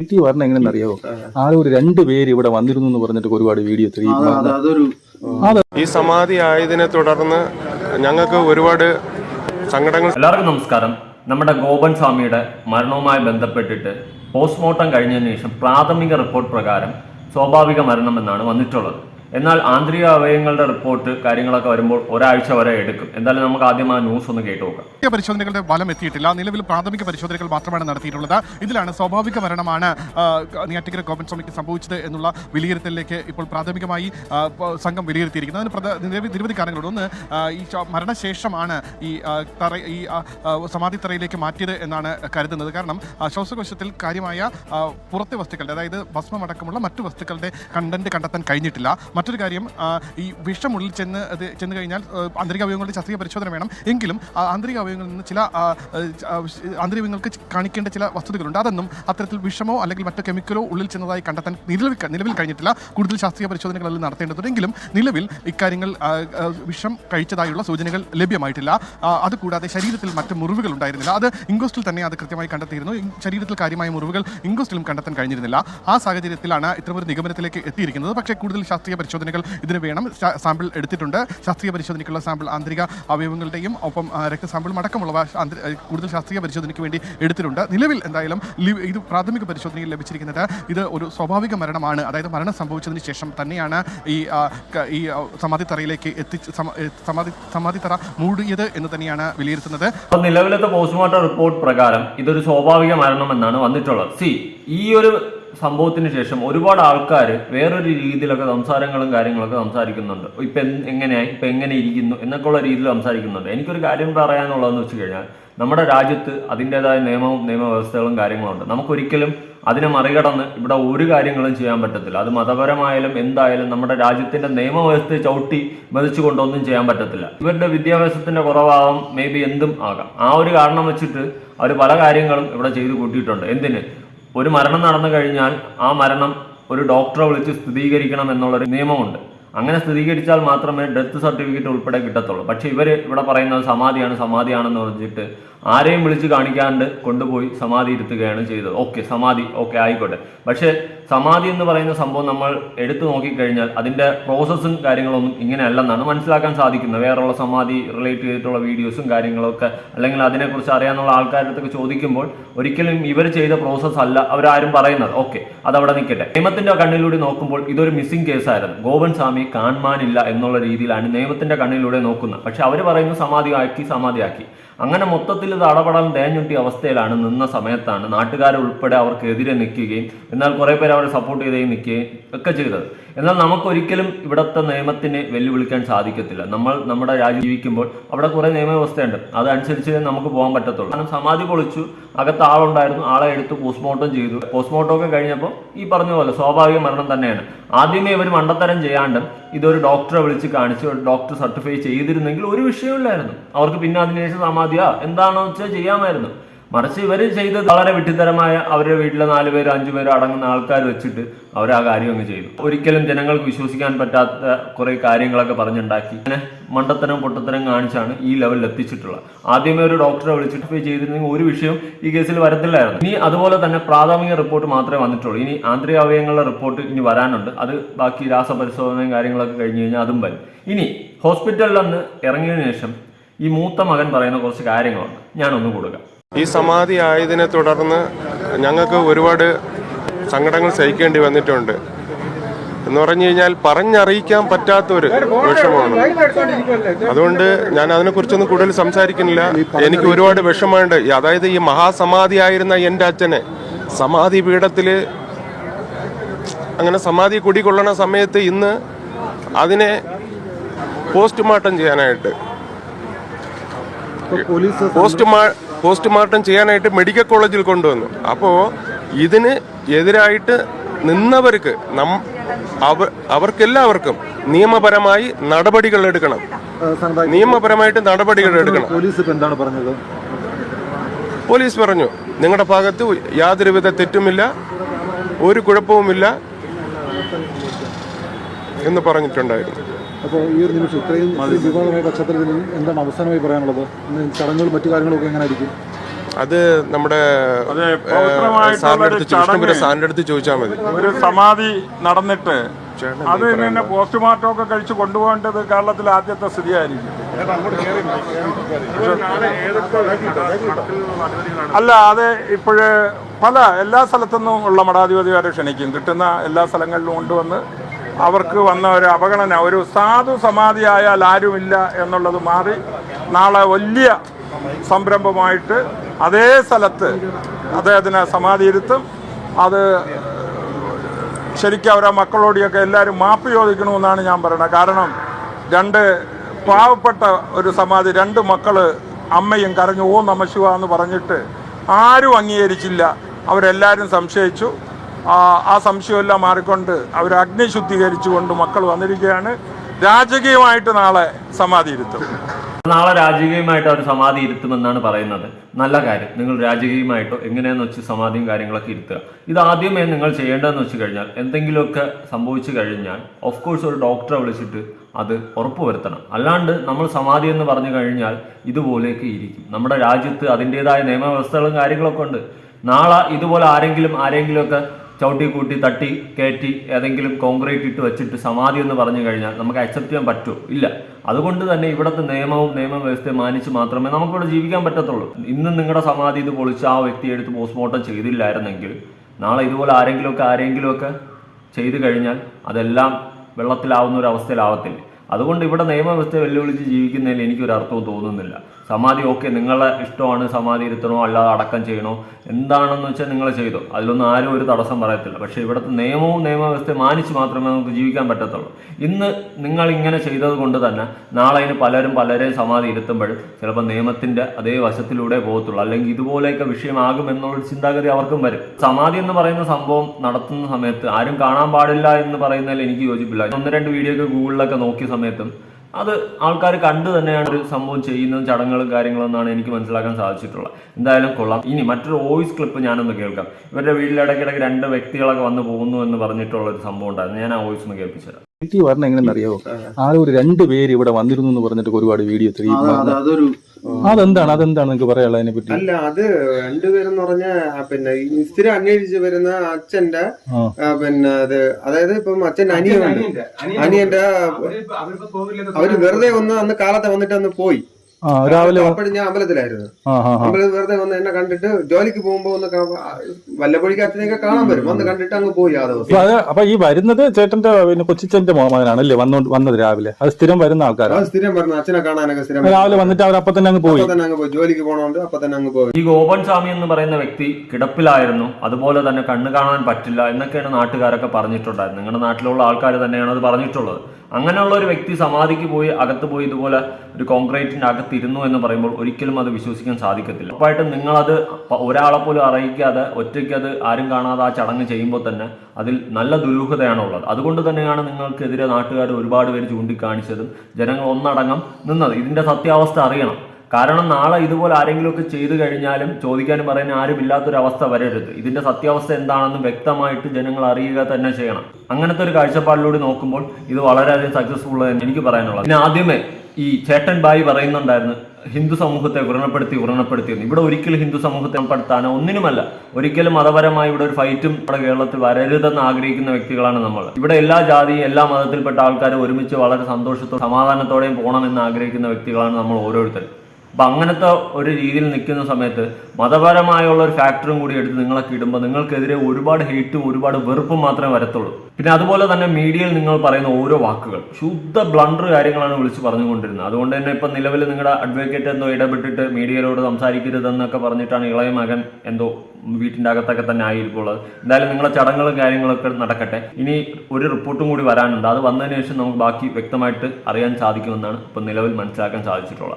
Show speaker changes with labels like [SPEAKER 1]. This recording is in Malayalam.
[SPEAKER 1] വീട്ടിൽ വരണം എങ്ങനെയെന്ന് അറിയാവോ? ആളെ ഒരു രണ്ട് പേര് ഇവിടെ വന്നിരുന്നു എന്ന് പറഞ്ഞിട്ട് ഒരുപാട് വീഡിയോ
[SPEAKER 2] ഈ സമാധി ആയതിനെ തുടർന്ന് ഞങ്ങൾക്ക് ഒരുപാട് സങ്കടങ്ങൾ
[SPEAKER 3] എല്ലാവർക്കും നമസ്കാരം. നമ്മുടെ ഗോപൻ സ്വാമിയുടെ മരണവുമായി ബന്ധപ്പെട്ടിട്ട് പോസ്റ്റ്മോർട്ടം കഴിഞ്ഞതിന് ശേഷം പ്രാഥമിക റിപ്പോർട്ട് പ്രകാരം സ്വാഭാവിക മരണം എന്നാണ് വന്നിട്ടുള്ളത്. എന്നാൽ ആന്തരിക അവയങ്ങളുടെ റിപ്പോർട്ട് കാര്യങ്ങളൊക്കെ വരുമ്പോൾ ഒരാഴ്ച വരെ എടുക്കും. എന്തായാലും നമുക്ക് ആദ്യം ആ ന്യൂസ് ഒന്ന് കേട്ടു നോക്കാം.
[SPEAKER 4] പരിശോധനകളുടെ ഫലം എത്തിയിട്ടില്ല. നിലവിൽ പ്രാഥമിക പരിശോധനകൾ മാത്രമാണ് നടത്തിയിട്ടുള്ളത്. ഇതിലാണ് സ്വാഭാവിക മരണമാണ് നെയ്യാറ്റിക്കര ഗോപൻ സ്വാമിക്ക് സംഭവിച്ചത് എന്നുള്ള വിലയിരുത്തലിലേക്ക് ഇപ്പോൾ പ്രാഥമികമായി സംഘം വിലയിരുത്തിയിരിക്കുന്നത് അതിന് നിരവധി നിരവധി കാരണങ്ങളുണ്ട്. ഒന്ന് ഈ മരണശേഷമാണ് ഈ തറ ഈ സമാധി തറയിലേക്ക് മാറ്റിയത് എന്നാണ് കരുതുന്നത്. കാരണം ശ്വാസകോശത്തിൽ കാര്യമായ പുറത്തെ വസ്തുക്കളുടെ അതായത് ഭസ്മമടക്കമുള്ള മറ്റു വസ്തുക്കളുടെ കണ്ടന്റ് കണ്ടെത്താൻ കഴിഞ്ഞിട്ടില്ല. മറ്റൊരു കാര്യം ഈ വിഷം ഉള്ളിൽ ചെന്ന് അത് ചെന്ന് കഴിഞ്ഞാൽ ആന്തരിക അവയവങ്ങളുടെ ശസ്ത്രീയ പരിശോധന വേണം. എങ്കിലും ആന്തരിക അവയവങ്ങളിൽ നിന്ന് ചില ആ, ആ, ആ, ആന്തരിക അവയവങ്ങൾക്ക് കാണിക്കേണ്ട ചില വസ്തുതകളുണ്ട്. അതൊന്നും അത്തരത്തിൽ വിഷമോ അല്ലെങ്കിൽ മറ്റു കെമിക്കലോ ഉള്ളിൽ ചെന്നതായി കണ്ടെത്താൻ നിലവിൽ നിലവിൽ കഴിഞ്ഞിട്ടില്ല. കൂടുതൽ ശാസ്ത്രീയ പരിശോധനകളിൽ നടത്തേണ്ടതുണ്ടെങ്കിലും നിലവിൽ ഇക്കാര്യങ്ങൾ വിഷം കഴിച്ചതായുള്ള സൂചനകൾ ലഭ്യമായിട്ടില്ല. അതുകൂടാതെ ശരീരത്തിൽ മറ്റ് മുറിവുകൾ ഉണ്ടായിരുന്നില്ല. അത് ഇൻക്വസ്റ്റിൽ തന്നെ അത് കൃത്യമായി കണ്ടെത്തിയിരുന്നു. ശരീരത്തിൽ കാര്യമായ മുറിവുകൾ ഇൻക്വസ്റ്റിലും കണ്ടെത്താൻ കഴിഞ്ഞിരുന്നില്ല. ആ സാഹചര്യത്തിലാണ് ഇത്തരമൊരു നിഗമനത്തിലേക്ക് എത്തിയിരിക്കുന്നത്. പക്ഷേ കൂടുതൽ ശാസ്ത്രീയ പരിശോധനകൾ ഇതിന് വേണം. സാമ്പിൾ എടുത്തിട്ടുണ്ട്. ശാസ്ത്രീയ പരിശോധനയ്ക്കുള്ള സാമ്പിൾ ആന്തരിക അവയവങ്ങളുടെയും ഒപ്പം രക്ത സാമ്പിൾ അടക്കമുള്ളവ കൂടുതൽ ശാസ്ത്രീയ പരിശോധനയ്ക്ക് വേണ്ടി എടുത്തിട്ടുണ്ട്. നിലവിൽ എന്തായാലും ഇത് പ്രാഥമിക പരിശോധനയിൽ ലഭിച്ചിരിക്കുന്നത് ഇത് ഒരു സ്വാഭാവിക മരണമാണ്. അതായത് മരണം സംഭവിച്ചതിന് ശേഷം തന്നെയാണ് ഈ ഈ ആ, സമാധി തറയിലേക്ക് എത്തി സമ- സമാധി സമാധി തറ മൂടിയത് എന്ന് തന്നെയാണ് വിലയിരുത്തുന്നത്.
[SPEAKER 3] നിലവിലത്തെ പോസ്റ്റ്മോർട്ടം റിപ്പോർട്ട് പ്രകാരം ഇതൊരു സ്വാഭാവിക മരണം എന്നാണ് വന്നിട്ടുള്ളത്. സി ഈ ഒരു സംഭവത്തിന് ശേഷം ഒരുപാട് ആൾക്കാർ വേറൊരു രീതിയിലൊക്കെ സംസാരങ്ങളും കാര്യങ്ങളൊക്കെ സംസാരിക്കുന്നുണ്ട്. ഇപ്പം എങ്ങനെയായി? ഇപ്പം എങ്ങനെ ഇരിക്കുന്നു? എന്നൊക്കെ ഉള്ള രീതിയിൽ സംസാരിക്കുന്നുണ്ട്. എനിക്കൊരു കാര്യം പറയാനുള്ളതെന്ന് വെച്ച് കഴിഞ്ഞാൽ നമ്മുടെ രാജ്യത്ത് അതിന്റെതായ നിയമവും നിയമവ്യവസ്ഥകളും കാര്യങ്ങളുണ്ട്. നമുക്കൊരിക്കലും അതിനെ മറികടന്ന് ഇവിടെ ഒരു കാര്യങ്ങളും ചെയ്യാൻ പറ്റത്തില്ല. അത് മതപരമായാലും എന്തായാലും നമ്മുടെ രാജ്യത്തിന്റെ നിയമവ്യവസ്ഥയെ ചവിട്ടി മതിച്ചുകൊണ്ടൊന്നും ചെയ്യാൻ പറ്റത്തില്ല. ഇവരുടെ വിദ്യാഭ്യാസത്തിന്റെ കുറവാകും മേ ബി എന്തും ആകാം. ആ ഒരു കാരണം വെച്ചിട്ട് അവർ പല കാര്യങ്ങളും ഇവിടെ ചെയ്തു കൂട്ടിയിട്ടുണ്ട്. എന്തിന്? ഒരു മരണം നടന്നു കഴിഞ്ഞാൽ ആ മരണം ഒരു ഡോക്ടറെ വിളിച്ച് സ്ഥിരീകരിക്കണം എന്നുള്ളൊരു നിയമമുണ്ട്. അങ്ങനെ സ്ഥിരീകരിച്ചാൽ മാത്രമേ ഡെത്ത് സർട്ടിഫിക്കറ്റ് ഉൾപ്പെടെ കിട്ടത്തുള്ളൂ. പക്ഷേ ഇവർ ഇവിടെ പറയുന്നത് സമാധിയാണ് സമാധിയാണെന്ന് പറഞ്ഞിട്ട് ആരെയും വിളിച്ച് കാണിക്കാണ്ട് കൊണ്ടുപോയി സമാധി ഇരുത്തുകയാണ് ചെയ്തത്. ഓക്കെ സമാധി. ഓക്കെ ആയിക്കോട്ടെ. പക്ഷേ സമാധി എന്ന് പറയുന്ന സംഭവം നമ്മൾ എടുത്തു നോക്കിക്കഴിഞ്ഞാൽ അതിന്റെ പ്രോസസ്സും കാര്യങ്ങളൊന്നും ഇങ്ങനെയല്ലെന്നാണ് മനസ്സിലാക്കാൻ സാധിക്കുന്നത്. വേറെയുള്ള സമാധി റിലേറ്റ് ചെയ്തിട്ടുള്ള വീഡിയോസും കാര്യങ്ങളൊക്കെ അല്ലെങ്കിൽ അതിനെക്കുറിച്ച് അറിയാനുള്ള ആൾക്കാരുടെ അടുത്തൊക്കെ ചോദിക്കുമ്പോൾ ഒരിക്കലും ഇവർ ചെയ്ത പ്രോസസ്സ് അല്ല അവരാരും പറയുന്നത്. ഓക്കെ അതവിടെ നിൽക്കട്ടെ. നിയമത്തിന്റെ കണ്ണിലൂടെ നോക്കുമ്പോൾ ഇതൊരു മിസ്സിംഗ് കേസായിരുന്നു ഗോപൻ സ്വാമി കാണുമാനില്ല എന്നുള്ള രീതിയിലാണ് നിയമത്തിന്റെ കണ്ണിലൂടെ നോക്കുന്നത്. പക്ഷെ അവർ പറയുന്നത് സമാധിയാക്കി സമാധിയാക്കി. അങ്ങനെ മൊത്തത്തിൽ ഇത് അടപടം തേഞ്ഞുട്ടിയ അവസ്ഥയിലാണ് നിന്ന സമയത്താണ് നാട്ടുകാരുൾപ്പെടെ അവർക്കെതിരെ നിൽക്കുകയും എന്നാൽ കുറെ പേര് അവരെ സപ്പോർട്ട് ചെയ്തേ നിൽക്കുകയും ഒക്കെ ചെയ്തത്. എന്നാൽ നമുക്കൊരിക്കലും ഇവിടുത്തെ നിയമത്തിനെ വെല്ലുവിളിക്കാൻ സാധിക്കത്തില്ല. നമ്മൾ നമ്മുടെ രാജ്യം ജീവിക്കുമ്പോൾ അവിടെ കുറെ നിയമവ്യവസ്ഥയുണ്ട്. അതനുസരിച്ച് നമുക്ക് പോകാൻ പറ്റത്തുള്ളൂ. കാരണം സമാധി പൊളിച്ചു അകത്ത് ആളുണ്ടായിരുന്നു ആളെ എടുത്ത് പോസ്റ്റ്മോർട്ടം ചെയ്തു. പോസ്റ്റ്മോർട്ടം ഒക്കെ കഴിഞ്ഞപ്പോൾ ഈ പറഞ്ഞ പോലെ സ്വാഭാവിക മരണം തന്നെയാണ്. ആദ്യമേ ഇവർ മണ്ടത്തരം ചെയ്യാണ്ട് ഇതൊരു ഡോക്ടറെ വിളിച്ച് കാണിച്ച് ഡോക്ടർ സർട്ടിഫൈ ചെയ്തിരുന്നെങ്കിൽ ഒരു വിഷയമില്ലായിരുന്നു അവർക്ക് പിന്നെ അതിനുശേഷം സമാധിയാ. എന്താണെന്ന് വെച്ചാൽ ചെയ്യാമായിരുന്നു. മറിച്ച് ഇവർ ചെയ്തത് വളരെ വിട്ടിത്തരമായ അവരുടെ വീട്ടിലെ നാല് പേര് അഞ്ചു പേര് അടങ്ങുന്ന ആൾക്കാർ വെച്ചിട്ട് അവർ ആ കാര്യം അങ്ങ് ചെയ്തു. ഒരിക്കലും ജനങ്ങൾക്ക് വിശ്വസിക്കാൻ പറ്റാത്ത കുറെ കാര്യങ്ങളൊക്കെ പറഞ്ഞുണ്ടാക്കി. അങ്ങനെ മണ്ടത്തരം പൊട്ടത്തരം കാണിച്ചാണ് ഈ ലെവലിൽ എത്തിച്ചിട്ടുള്ളത്. ആദ്യമേ ഒരു ഡോക്ടറെ വിളിച്ചിട്ട് പോയി ചെയ്തിരുന്നെങ്കിൽ ഒരു വിഷയം ഈ കേസിൽ വരത്തില്ലായിരുന്നു. ഇനി അതുപോലെ തന്നെ പ്രാഥമിക റിപ്പോർട്ട് മാത്രമേ വന്നിട്ടുള്ളൂ. ഇനി ആന്തരിക അവയവങ്ങളുടെ റിപ്പോർട്ട് ഇനി വരാനുണ്ട്. അത് ബാക്കി രാസപരിശോധനയും കാര്യങ്ങളൊക്കെ കഴിഞ്ഞ് കഴിഞ്ഞാൽ അതും വരും. ഇനി ഹോസ്പിറ്റലിൽ നിന്ന് ഇറങ്ങിയതിനു ശേഷം ഈ മൂത്ത മകൻ പറയുന്ന കുറച്ച് കാര്യങ്ങളുണ്ട്. ഞാനൊന്ന് കൊടുക്കാം.
[SPEAKER 2] ഈ സമാധി ആയതിനെ തുടർന്ന് ഞങ്ങൾക്ക് ഒരുപാട് സങ്കടങ്ങൾ സഹിക്കേണ്ടി വന്നിട്ടുണ്ട്. എന്ന് പറഞ്ഞു കഴിഞ്ഞാൽ പറഞ്ഞറിയിക്കാൻ പറ്റാത്തൊരു വിഷമമാണ്. അതുകൊണ്ട് ഞാൻ അതിനെക്കുറിച്ചൊന്നും കൂടുതൽ സംസാരിക്കുന്നില്ല. എനിക്ക് ഒരുപാട് വിഷമമുണ്ട്. അതായത് ഈ മഹാസമാധി ആയിരുന്ന എന്റെ അച്ഛനെ സമാധി പീഠത്തിൽ അങ്ങനെ സമാധി കുടികൊള്ളണ സമയത്ത് ഇന്ന് അതിനെ പോസ്റ്റ്മോർട്ടം ചെയ്യാനായിട്ട്
[SPEAKER 5] പോലീസ്
[SPEAKER 2] പോസ്റ്റ്മാ പോസ്റ്റ്മോർട്ടം ചെയ്യാനായിട്ട് മെഡിക്കൽ കോളേജിൽ കൊണ്ടുവന്നു. അപ്പോൾ ഇതിന് എതിരായിട്ട് നിന്നവർക്ക് നം അവ അവർക്കെല്ലാവർക്കും നിയമപരമായി നടപടികൾ എടുക്കണം. നിയമപരമായിട്ട് നടപടികൾ എടുക്കണം.
[SPEAKER 5] പോലീസ് എന്താണ് പറഞ്ഞത്?
[SPEAKER 2] പോലീസ് പറഞ്ഞു നിങ്ങളുടെ ഭാഗത്ത് യാതൊരുവിധ തെറ്റുമില്ല ഒരു കുഴപ്പവുമില്ല എന്ന് പറഞ്ഞിട്ടുണ്ടായിരുന്നു.
[SPEAKER 6] അപ്പോൾ ഈ ഒരു നിമിഷം ഇത്രയും വിവാദമായ പശ്ചാത്തലത്തിൽ എന്താണ് അവസാനമായി പറയാനുള്ളത്? ചടങ്ങുകൾ മറ്റു കാര്യങ്ങളൊക്കെ എങ്ങനെ ആയിരിക്കും
[SPEAKER 2] അത് നമ്മുടെ സാറിന്റെ
[SPEAKER 6] ഒരു
[SPEAKER 2] അടുത്ത് വിഷ്ണുപുര
[SPEAKER 6] ചടങ്ങ്.
[SPEAKER 2] സാറിന്റെ അടുത്ത് ചോദിച്ചാൽ മതി.
[SPEAKER 6] ഒരു സമാധി നടന്നിട്ട് അത് പിന്നെ പോസ്റ്റ്മോർട്ടം ഒക്കെ കഴിച്ച് കൊണ്ടുപോകേണ്ടത് കേരളത്തിലെ ആദ്യത്തെ സ്ഥിതിയായിരിക്കും. അല്ല അത് ഇപ്പോഴ് പല എല്ലാ സ്ഥലത്തുനിന്നും ഉള്ള മഠാധിപതിമാരെ ക്ഷണിക്കും. കിട്ടുന്ന എല്ലാ സ്ഥലങ്ങളിലും കൊണ്ടുവന്ന് അവർക്ക് വന്ന ഒരു അവഗണന ഒരു സാധു സമാധിയായാൽ ആരുമില്ല എന്നുള്ളത് മാറി നാളെ വലിയ സംരംഭമായിട്ട് അതേ സ്ഥലത്ത് അദ്ദേഹത്തിന് സമാധി ഇരുത്തും അത് ശരിക്കും അവരെ മക്കളോടിയൊക്കെ എല്ലാവരും മാപ്പ് ചോദിക്കണമെന്നാണ് ഞാൻ പറയുന്നത്. കാരണം രണ്ട് പാവപ്പെട്ട ഒരു സമാധി രണ്ട് മക്കൾ അമ്മയും കരഞ്ഞു ഓ നമശിവ എന്ന് പറഞ്ഞിട്ട് ആരും അംഗീകരിച്ചില്ല. അവരെല്ലാവരും സംശയിച്ചു. ആ സംശയമെല്ലാം മാറിക്കൊണ്ട് അവർ അഗ്നി ശുദ്ധീകരിച്ചുകൊണ്ട് മക്കൾ വന്നിരിക്കുകയാണ്. രാജകീയമായിട്ട് നാളെ സമാധി ഇരുത്തും.
[SPEAKER 3] നാളെ രാജകീയമായിട്ട് അവർ സമാധി ഇരുത്തുമെന്നാണ് പറയുന്നത്. നല്ല കാര്യം. നിങ്ങൾ രാജകീയമായിട്ടോ എങ്ങനെയാന്ന് വെച്ച് സമാധിയും കാര്യങ്ങളൊക്കെ ഇരുത്തുക. ഇത് ആദ്യമേ നിങ്ങൾ ചെയ്യേണ്ടതെന്ന് വെച്ച് കഴിഞ്ഞാൽ എന്തെങ്കിലുമൊക്കെ സംഭവിച്ചു കഴിഞ്ഞാൽ ഓഫ് കോഴ്സ് ഒരു ഡോക്ടറെ വിളിച്ചിട്ട് അത് ഉറപ്പുവരുത്തണം അല്ലാണ്ട് നമ്മൾ സമാധി എന്ന് പറഞ്ഞു കഴിഞ്ഞാൽ ഇതുപോലെയൊക്കെ ഇരിക്കും. നമ്മുടെ രാജ്യത്ത് അതിന്റെതായ നിയമവ്യവസ്ഥകളും കാര്യങ്ങളൊക്കെ ഉണ്ട്. നാളെ ഇതുപോലെ ആരെങ്കിലും ആരെങ്കിലുമൊക്കെ ചവിട്ടി കൂട്ടി തട്ടി കയറ്റി ഏതെങ്കിലും കോൺക്രീറ്റ് ഇട്ട് വെച്ചിട്ട് സമാധി എന്ന് പറഞ്ഞു കഴിഞ്ഞാൽ നമുക്ക് അക്സെപ്റ്റ് ചെയ്യാൻ പറ്റുമോ ഇല്ല. അതുകൊണ്ട് തന്നെ ഇവിടുത്തെ നിയമവും നിയമവ്യവസ്ഥയും മാനിച്ച് മാത്രമേ നമുക്കിവിടെ ജീവിക്കാൻ പറ്റത്തുള്ളൂ. ഇന്ന് നിങ്ങളുടെ സമാധി ഇത് പൊളിച്ച് ആ വ്യക്തി എടുത്ത് പോസ്റ്റ്മോർട്ടം ചെയ്തില്ലായിരുന്നെങ്കിൽ നാളെ ഇതുപോലെ ആരെങ്കിലുമൊക്കെ ആരെങ്കിലുമൊക്കെ ചെയ്തു കഴിഞ്ഞാൽ അതെല്ലാം വെള്ളത്തിലാവുന്ന ഒരു അവസ്ഥയിലാവത്തില്ല. അതുകൊണ്ട് ഇവിടെ നിയമവ്യവസ്ഥയെ വെല്ലുവിളിച്ച് ജീവിക്കുന്നതിൽ എനിക്കൊരു അർത്ഥവും തോന്നുന്നില്ല. സമാധി ഓക്കെ നിങ്ങളെ ഇഷ്ടമാണ് സമാധി ഇരുത്തണോ അല്ലാതെ അടക്കം ചെയ്യണോ? എന്താണെന്ന് വെച്ചാൽ നിങ്ങൾ ചെയ്തോ. അതിലൊന്നും ആരും ഒരു തടസ്സം പറയത്തില്ല. പക്ഷേ ഇവിടുത്തെ നിയമവും നിയമവ്യവസ്ഥ മാനിച്ച് മാത്രമേ നമുക്ക് ജീവിക്കാൻ പറ്റത്തുള്ളൂ. ഇന്ന് നിങ്ങൾ ഇങ്ങനെ ചെയ്തത് കൊണ്ട് തന്നെ നാളെ അതിന് പലരും പലരെയും സമാധി ഇരുത്തുമ്പോൾ ചിലപ്പോൾ നിയമത്തിന്റെ അതേ വശത്തിലൂടെ പോകത്തുള്ളൂ. അല്ലെങ്കിൽ ഇതുപോലെയൊക്കെ വിഷയമാകും എന്നുള്ളൊരു ചിന്താഗതി അവർക്കും വരും. സമാധി എന്ന് പറയുന്ന സംഭവം നടത്തുന്ന സമയത്ത് ആരും കാണാൻ പാടില്ല എന്ന് പറയുന്നതിൽ എനിക്ക് യോജിപ്പില്ല. ഒന്ന് രണ്ട് വീഡിയോ ഒക്കെ ഗൂഗിളിലൊക്കെ നോക്കിയ സമയത്തും അത് ആൾക്കാർ കണ്ടു തന്നെയാണ് ഒരു സംഭവം ചെയ്യുന്നതും ചടങ്ങുകളും കാര്യങ്ങളും എന്നാണ് എനിക്ക് മനസ്സിലാക്കാൻ സാധിച്ചിട്ടുള്ളത്. എന്തായാലും കൊള്ളാം. ഇനി മറ്റൊരു വോയിസ് ക്ലിപ്പ് ഞാനൊന്ന് കേൾക്കാം. ഇവരുടെ വീട്ടിലിടയ്ക്കിടയ്ക്ക് രണ്ട് വ്യക്തികളൊക്കെ വന്നു പോകുന്നു എന്ന് പറഞ്ഞിട്ടുള്ള ഒരു സംഭവം ഉണ്ടായിരുന്നു. ഞാൻ ആ വോയിസ് ഒന്ന്
[SPEAKER 1] കേൾപ്പിച്ചത് എങ്ങനെയെന്ന് അറിയാവോ? ആ. ഒരു രണ്ട് പേര് ഇവിടെ വന്നിരുന്നു എന്ന് പറഞ്ഞിട്ട് ഒരുപാട് വീഡിയോ
[SPEAKER 5] തെളിയിക്കുന്നു
[SPEAKER 1] അതെന്താണ്? അതെന്താണ് നിങ്ങൾക്ക് പറയാനുള്ളത് അതിനെ പറ്റി?
[SPEAKER 7] അല്ല അത് രണ്ടുപേരെന്ന് പറഞ്ഞ പിന്നെ ഈ സ്ഥിരം അന്വേഷിച്ച് വരുന്ന അച്ഛന്റെ പിന്നെ അത് അതായത് ഇപ്പം അച്ഛന്റെ അനിയനുണ്ട്. അനിയന്റെ അവർ വെറുതെ ഒന്ന് അന്ന് കാലത്തെ വന്നിട്ട് അന്ന് പോയി.
[SPEAKER 1] രാവിലെ
[SPEAKER 7] ഞാൻ അമ്പലത്തിലായിരുന്നു. അമ്പലത്തിൽ വെറുതെ വന്ന് എന്നെ കണ്ടിട്ട് ജോലിക്ക് പോകുമ്പോ ഒന്ന് ക- വല്ലപ്പോഴേക്ക് അച്ഛനെയൊക്കെ കാണാൻ വരും. വന്ന് കണ്ടിട്ട് അങ്ങ് പോയി ആ ദിവസം.
[SPEAKER 1] അപ്പൊ ഈ വരുന്നത് ചേട്ടന്റെ പിന്നെ കൊച്ചിച്ചന്റെ മകനാണ് അല്ലേ വന്നോണ്ട് വന്നത് രാവിലെ? അത് സ്ഥിരം വരുന്ന
[SPEAKER 7] ആ
[SPEAKER 1] ആൾക്കാരാണ്
[SPEAKER 7] സ്ഥിരം വരുന്ന അച്ഛനെ കാണാനൊക്കെ സ്ഥിരം
[SPEAKER 1] രാവിലെ വന്നിട്ട് അവർ അപ്പൊ തന്നെ അങ്ങ് പോയി.
[SPEAKER 7] അപ്പൊ തന്നെ അങ്ങ് പോയി. ജോലിക്ക് പോണോണ്ട് അപ്പൊ തന്നെ അങ്ങ് പോയി.
[SPEAKER 3] ഈ ഗോപൻ സ്വാമി എന്ന് പറയുന്ന വ്യക്തി കിടപ്പിലായിരുന്നു. അതുപോലെ തന്നെ കണ്ണ് കാണാൻ പറ്റില്ല എന്നൊക്കെയാണ് നാട്ടുകാരൊക്കെ പറഞ്ഞിട്ടുണ്ടായിരുന്നു നിങ്ങളുടെ നാട്ടിലുള്ള ആൾക്കാർ തന്നെയാണ് അത് പറഞ്ഞിട്ടുള്ളത്. അങ്ങനെയുള്ള ഒരു വ്യക്തി സമാധിക്ക് പോയി അകത്ത് പോയി ഇതുപോലെ ഒരു കോൺക്രീറ്റിന്റെ അകത്ത് ഇരുന്നു എന്ന് പറയുമ്പോൾ ഒരിക്കലും അത് വിശ്വസിക്കാൻ സാധിക്കത്തില്ല. ഉറപ്പായിട്ടും നിങ്ങളത് ഒരാളെ പോലും അറിയിക്കാതെ ഒറ്റയ്ക്ക് അത് ആരും കാണാതെ ആ ചടങ്ങ് ചെയ്യുമ്പോൾ തന്നെ അതിൽ നല്ല ദുരൂഹതയാണ് ഉള്ളത് അതുകൊണ്ട് തന്നെയാണ് നിങ്ങൾക്കെതിരെ നാട്ടുകാർ ഒരുപാട് പേര് ചൂണ്ടിക്കാണിച്ചതും ജനങ്ങൾ ഒന്നടങ്കം നിന്നത്. ഇതിന്റെ സത്യാവസ്ഥ അറിയണം. കാരണം നാളെ ഇതുപോലെ ആരെങ്കിലുമൊക്കെ ചെയ്തു കഴിഞ്ഞാലും ചോദിക്കാനും പറയാൻ ആരും ഇല്ലാത്തൊരവസ്ഥ വരരുത്. ഇതിന്റെ സത്യാവസ്ഥ എന്താണെന്ന് വ്യക്തമായിട്ട് ജനങ്ങൾ അറിയുക തന്നെ ചെയ്യണം. അങ്ങനത്തെ ഒരു കാഴ്ചപ്പാടിലൂടെ നോക്കുമ്പോൾ ഇത് വളരെയധികം സക്സസ്ഫുൾ എന്ന് എനിക്ക് പറയാനുള്ളത്. പിന്നെ ആദ്യമേ ഈ ചേട്ടൻ ബായി പറയുന്നുണ്ടായിരുന്നു ഹിന്ദു സമൂഹത്തെ വ്രണപ്പെടുത്തി വ്രണപ്പെടുത്തിയെന്ന് ഇവിടെ ഒരിക്കലും ഹിന്ദു സമൂഹത്തെ പെടുത്താനോ ഒന്നിനുമല്ല ഒരിക്കലും മതപരമായി ഇവിടെ ഒരു ഫൈറ്റും നമ്മുടെ കേരളത്തിൽ വരരുതെന്ന് ആഗ്രഹിക്കുന്ന വ്യക്തികളാണ് നമ്മൾ. ഇവിടെ എല്ലാ ജാതിയും എല്ലാ മതത്തിൽപ്പെട്ട ആൾക്കാരും ഒരുമിച്ച് വളരെ സന്തോഷത്തോടെ സമാധാനത്തോടെയും പോകണമെന്ന് ആഗ്രഹിക്കുന്ന വ്യക്തികളാണ് നമ്മൾ ഓരോരുത്തരും. അപ്പൊ അങ്ങനത്തെ ഒരു രീതിയിൽ നിൽക്കുന്ന സമയത്ത് മതപരമായുള്ള ഒരു ഫാക്ടറും കൂടി എടുത്ത് നിങ്ങളൊക്കെ ഇടുമ്പോൾ നിങ്ങൾക്കെതിരെ ഒരുപാട് ഹെയ്റ്റും ഒരുപാട് വെറുപ്പും മാത്രമേ വരത്തുള്ളൂ. പിന്നെ അതുപോലെ തന്നെ മീഡിയയിൽ നിങ്ങൾ പറയുന്ന ഓരോ വാക്കുകൾ. ശുദ്ധ ബ്ലണ്ടർ കാര്യങ്ങളാണ് വിളിച്ച് പറഞ്ഞുകൊണ്ടിരുന്നത്. അതുകൊണ്ട് തന്നെ ഇപ്പം നിലവിൽ നിങ്ങളുടെ അഡ്വക്കേറ്റ് എന്തോ ഇടപെട്ടിട്ട് മീഡിയയിലോട് സംസാരിക്കരുതെന്നൊക്കെ പറഞ്ഞിട്ടാണ് ഇളയ മകൻ എന്തോ വീട്ടിന്റെ അകത്തൊക്കെ തന്നെ ആയിരിക്കുള്ളത്. എന്തായാലും നിങ്ങളുടെ ചടങ്ങുകളും കാര്യങ്ങളൊക്കെ നടക്കട്ടെ. ഇനി ഒരു റിപ്പോർട്ടും കൂടി വരാനുണ്ട്. അത് വന്നതിന് ശേഷം നമുക്ക് ബാക്കി വ്യക്തമായിട്ട് അറിയാൻ സാധിക്കുമെന്നാണ് ഇപ്പം നിലവിൽ മനസ്സിലാക്കാൻ സാധിച്ചിട്ടുള്ളത്.